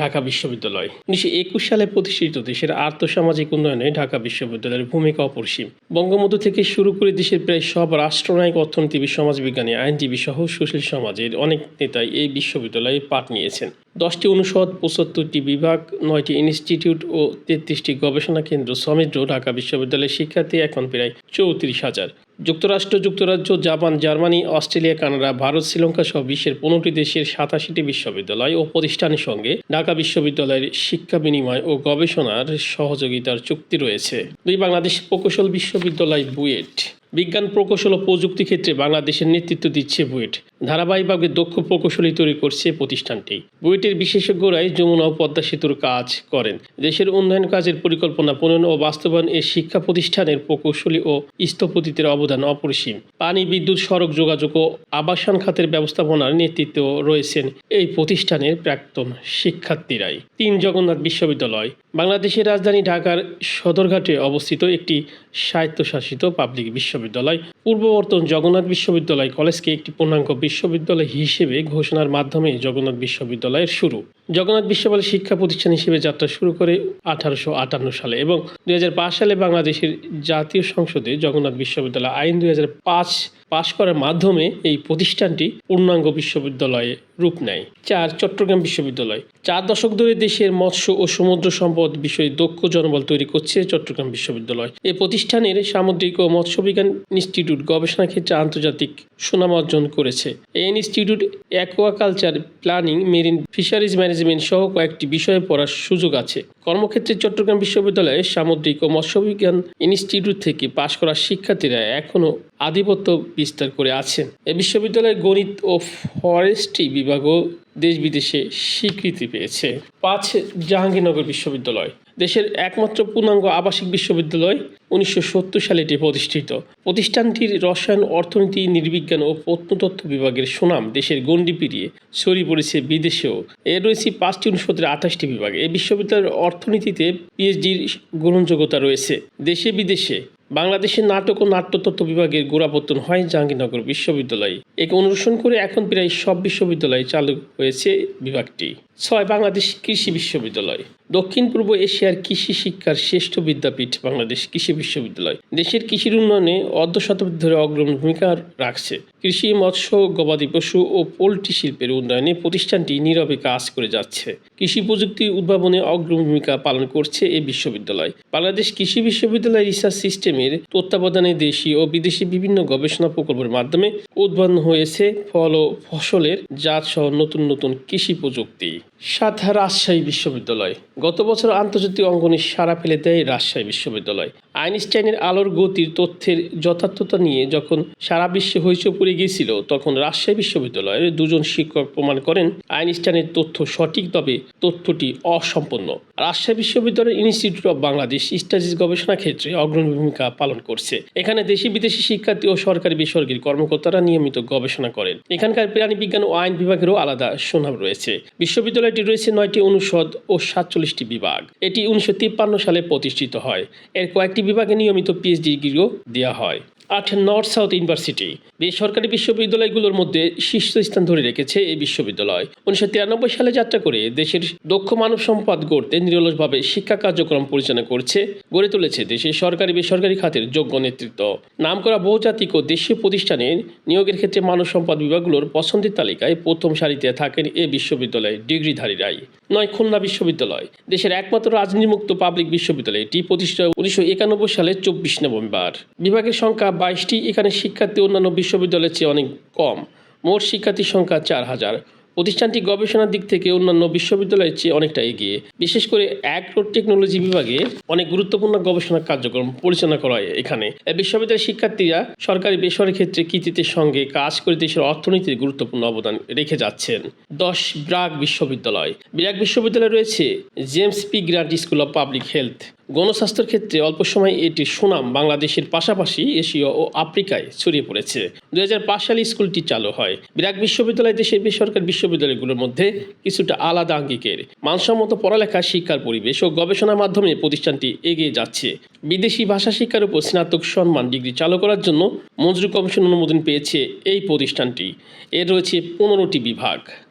ঢাকা বিশ্ববিদ্যালয়। উনিশশো একুশ সালে প্রতিষ্ঠিত দেশের আর্থসামাজিক উন্নয়নে ঢাকা বিশ্ববিদ্যালয়ের ভূমিকা অপরিসীম। বঙ্গবন্ধু থেকে শুরু করে দেশের প্রায় সব রাষ্ট্রনায়ক, অর্থনীতিবিদ, সমাজবিজ্ঞানী, আইনজীবী সহ সুশীল সমাজের অনেক নেতাই এই বিশ্ববিদ্যালয়ে পাঠ নিয়েছেন। দশটি অনুষদ, পঁচাত্তরটি বিভাগ, নয়টি ইনস্টিটিউট ও তেত্রিশটি গবেষণা কেন্দ্র সমৃদ্ধ ঢাকা বিশ্ববিদ্যালয়ের শিক্ষার্থী এখন প্রায় চৌত্রিশ হাজার। যুক্তরাষ্ট্র, যুক্তরাজ্য, Japan, Germany, Australia, Canada, Bharat, Sri Lanka সহ বিশ্বের পনেরোটি দেশের সাতাশিটি বিশ্ববিদ্যালয় ও প্রতিষ্ঠানের সঙ্গে ঢাকা বিশ্ববিদ্যালয়ের শিক্ষা বিনিময় ও গবেষণার সহযোগিতার চুক্তি রয়েছে। দুই বাংলাদেশ প্রকৌশল বিশ্ববিদ্যালয় বুয়েট। বিজ্ঞান, প্রকৌশল ও প্রযুক্তি ক্ষেত্রে বাংলাদেশের নেতৃত্ব দিচ্ছে বুয়েট। ধারাবাহিকভাবে দক্ষ প্রকৌশলী তৈরি করছে প্রতিষ্ঠানটি। বুয়েটের বিশেষজ্ঞরাই যমুনা ও পদ্মা সেতুর কাজ করেন। দেশের উন্নয়ন কাজের পরিকল্পনা, প্রণয়ন ও বাস্তবায়ন এ শিক্ষা প্রতিষ্ঠানের প্রকৌশলী ও স্থপতিদের অবদান অপরিসীম। পানি, বিদ্যুৎ, সড়ক যোগাযোগ ও আবাসন খাতের ব্যবস্থাপনার নেতৃত্ব রয়েছেন এই প্রতিষ্ঠানের প্রাক্তন শিক্ষার্থীরাই। তিন জগন্নাথ বিশ্ববিদ্যালয়, বাংলাদেশের রাজধানী ঢাকার সদরঘাটে অবস্থিত একটি স্বায়ত্তশাসিত পাবলিক বিশ্ববিদ্যালয়। পূর্ববর্তন জগন্নাথ বিশ্ববিদ্যালয় কলেজকে একটি পূর্ণাঙ্গ বিশ্ববিদ্যালয় হিসেবে ঘোষণার মাধ্যমে জগন্নাথ বিশ্ববিদ্যালয়ের শুরু। জগন্নাথ বিশ্ববিদ্যালয় শিক্ষা প্রতিষ্ঠান হিসেবে যাত্রা শুরু করে আঠারোশো আটান্ন সালে এবং দুই হাজার পাঁচ সালে বাংলাদেশের জাতীয় সংসদে জগন্নাথ বিশ্ববিদ্যালয় আইন দুই পাশ করার মাধ্যমে এই প্রতিষ্ঠানটি পূর্ণাঙ্গ বিশ্ববিদ্যালয়ে রূপ নেয়। চার, চট্টগ্রাম বিশ্ববিদ্যালয়। চার দশক ধরে দেশের মৎস্য ও সমুদ্র সম্পদ বিষয়ে দক্ষ জনবল তৈরি করছে চট্টগ্রাম বিশ্ববিদ্যালয়। এই প্রতিষ্ঠানের সামুদ্রিক ও মৎস্যবিজ্ঞান ইনস্টিটিউট গবেষণা ক্ষেত্রে আন্তর্জাতিক সুনাম অর্জন করেছে। এই institute aquaculture planning marine fisheries management সহ কয়েকটি বিষয়ে পড়ার সুযোগ আছে। কর্মক্ষেত্রে চট্টগ্রাম বিশ্ববিদ্যালয়ের সামুদ্রিক ও মৎস্যবিজ্ঞান ইনস্টিটিউট থেকে পাশ করা শিক্ষার্থীরা এখনও আধিপত্য বিস্তার করে আছেন এ বিশ্ববিদ্যালয়ের গণিত ও ফরেস্ট্রি বিভাগও দেশ বিদেশে স্বীকৃতি পেয়েছে। পাঁচ জাহাঙ্গীরনগর বিশ্ববিদ্যালয়, দেশের একমাত্র পূর্ণাঙ্গ আবাসিক বিশ্ববিদ্যালয়, উনিশশো সত্তর সালে এটি প্রতিষ্ঠিত। প্রতিষ্ঠানটির রসায়ন, অর্থনীতি নির্বিজ্ঞান ও প্রত্নতত্ত্ব বিভাগের সুনাম দেশের গণ্ডি পেরিয়ে ছড়িয়ে পড়েছে বিদেশেও। এর রয়েছে পাঁচটি অনুষদের আঠাশটি বিভাগ। এই বিশ্ববিদ্যালয়ের অর্থনীতিতে পিএইচডির গ্রহণযোগ্যতা রয়েছে। দেশে বিদেশে বাংলাদেশের নাটক ও নাট্যতত্ত্ব বিভাগের গোড়াপত্তন হয় জাহাঙ্গীরনগর বিশ্ববিদ্যালয়ে। একে অনুসরণ করে এখন প্রায় সব বিশ্ববিদ্যালয়ে চালু হয়েছে বিভাগটি। ছয় বাংলাদেশ কৃষি বিশ্ববিদ্যালয়। দক্ষিণ পূর্ব এশিয়ার কৃষি শিক্ষার শ্রেষ্ঠ বিদ্যাপীঠ বাংলাদেশ কৃষি বিশ্ববিদ্যালয়। দেশের কৃষির উন্নয়নে অর্ধ শতাব্দী ধরে অগ্রণী ভূমিকা রাখছে। কৃষি, মৎস্য, গবাদি পশু ও পোলট্রি শিল্পের উন্নয়নে প্রতিষ্ঠানটি নীরবে কাজ করে যাচ্ছে। কৃষি প্রযুক্তির উদ্ভাবনে অগ্রণী ভূমিকা পালন করছে এই বিশ্ববিদ্যালয়। বাংলাদেশ কৃষি বিশ্ববিদ্যালয় রিসার্চ সিস্টেমের তত্ত্বাবধানে দেশি ও বিদেশি বিভিন্ন গবেষণা প্রকল্পের মাধ্যমে উদ্ভাবন হয়েছে ফল ও ফসলের জাত সহ নতুন নতুন কৃষি প্রযুক্তি। সাত রাজশাহী বিশ্ববিদ্যালয়। গত বছর আন্তর্জাতিক অঙ্গনে সারা ফেলে দেয় রাজশাহী বিশ্ববিদ্যালয়। আইনস্টাইনের আলোর গতির তথ্যের যথার্থতা নিয়ে যখন সারা বিশ্বে হইচই পড়ে গিয়েছিল, তখন রাজশাহী বিশ্ববিদ্যালয়ের দুজন শিক্ষক প্রমাণ করেন, আইনস্টাইনের তথ্য সঠিক, তবে তথ্যটি অসম্পূর্ণ। রাজশাহী বিশ্ববিদ্যালয়ের ইনস্টিটিউট অব বাংলাদেশ স্টাডিজ গবেষণা ক্ষেত্রে অগ্রণী ভূমিকা পালন করছে। এখানে দেশি বিদেশি শিক্ষার্থী ও সরকারি বেসরকারি কর্মকর্তারা নিয়মিত গবেষণা করেন। এখানকার প্রাণী বিজ্ঞান ও আইন বিভাগেরও আলাদা সুনাম রয়েছে। বিশ্ববিদ্যালয়টি রয়েছে নয়টি অনুষদ ও সাতচল্লিশটি বিভাগ। এটি উনিশশো তিপ্পান্ন সালে প্রতিষ্ঠিত হয়। এর কয়েকটি বিভাগে নিয়মিত পিএইচডি ডিগ্রিও দেওয়া হয়। আট নর্থ সাউথ ইউনিভার্সিটি। বেসরকারি বিশ্ববিদ্যালয়গুলোর মধ্যে শীর্ষস্থান ধরে রেখেছে এই বিশ্ববিদ্যালয়। উনিশশো তিরানব্বই সালে যাত্রা করে দেশের দক্ষ মানব সম্পদ গড়তে নিরলসভাবে শিক্ষা কার্যক্রম পরিচালনা করছে, গড়ে তুলেছে দেশের সরকারি বেসরকারি খাতের যোগ্য নেতৃত্ব। নামকরা বহুজাতিক ও দেশীয় প্রতিষ্ঠানে নিয়োগের ক্ষেত্রে মানব সম্পদ বিভাগগুলোর পছন্দের তালিকায় প্রথম সারিতে থাকেন এ বিশ্ববিদ্যালয়ের ডিগ্রিধারীরাই। নয় খুলনা বিশ্ববিদ্যালয়, দেশের একমাত্র রাজনীতিমুক্ত পাবলিক বিশ্ববিদ্যালয় এটি প্রতিষ্ঠা উনিশশো সালের চব্বিশ নভেম্বর। বিভাগের সংখ্যা বাইশটি এখানে শিক্ষার্থী অন্যান্য বিশ্ববিদ্যালয়ের চেয়ে অনেক কম। মোট শিক্ষার্থীর সংখ্যা চার হাজার। প্রতিষ্ঠানটি গবেষণার দিক থেকে অন্যান্য বিশ্ববিদ্যালয়ের চেয়ে অনেকটা এগিয়ে। বিশেষ করে অ্যাগ্রো টেকনোলজি বিভাগে অনেক গুরুত্বপূর্ণ গবেষণা কার্যক্রম পরিচালনা করা হয় এখানে। বিশ্ববিদ্যালয়ের শিক্ষার্থীরা সরকারি বেসরকারি ক্ষেত্রে কৃতিত্বের সঙ্গে কাজ করে দেশের অর্থনীতির গুরুত্বপূর্ণ অবদান রেখে যাচ্ছেন। দশ ব্রাক বিশ্ববিদ্যালয়। ব্রাক বিশ্ববিদ্যালয়ে রয়েছে James P Grant school of public health. গণস্বাস্থ্যের ক্ষেত্রে অল্প সময়ে এটির সুনাম বাংলাদেশের পাশাপাশি এশিয়া ও আফ্রিকায় ছড়িয়ে পড়েছে। দু সালে স্কুলটি চালু হয়। ব্রাক বিশ্ববিদ্যালয় দেশের বেসরকারি বিশ্ববিদ্যালয়গুলোর মধ্যে কিছুটা আলাদা আঙ্গিকের। মানসম্মত পড়ালেখা, শিক্ষার পরিবেশ ও গবেষণার মাধ্যমে প্রতিষ্ঠানটি এগিয়ে যাচ্ছে। বিদেশি ভাষা শিক্ষার উপর স্নাতক সম্মান ডিগ্রি চালু করার জন্য মঞ্জুরি কমিশন অনুমোদন পেয়েছে এই প্রতিষ্ঠানটি। এর রয়েছে পনেরোটি বিভাগ।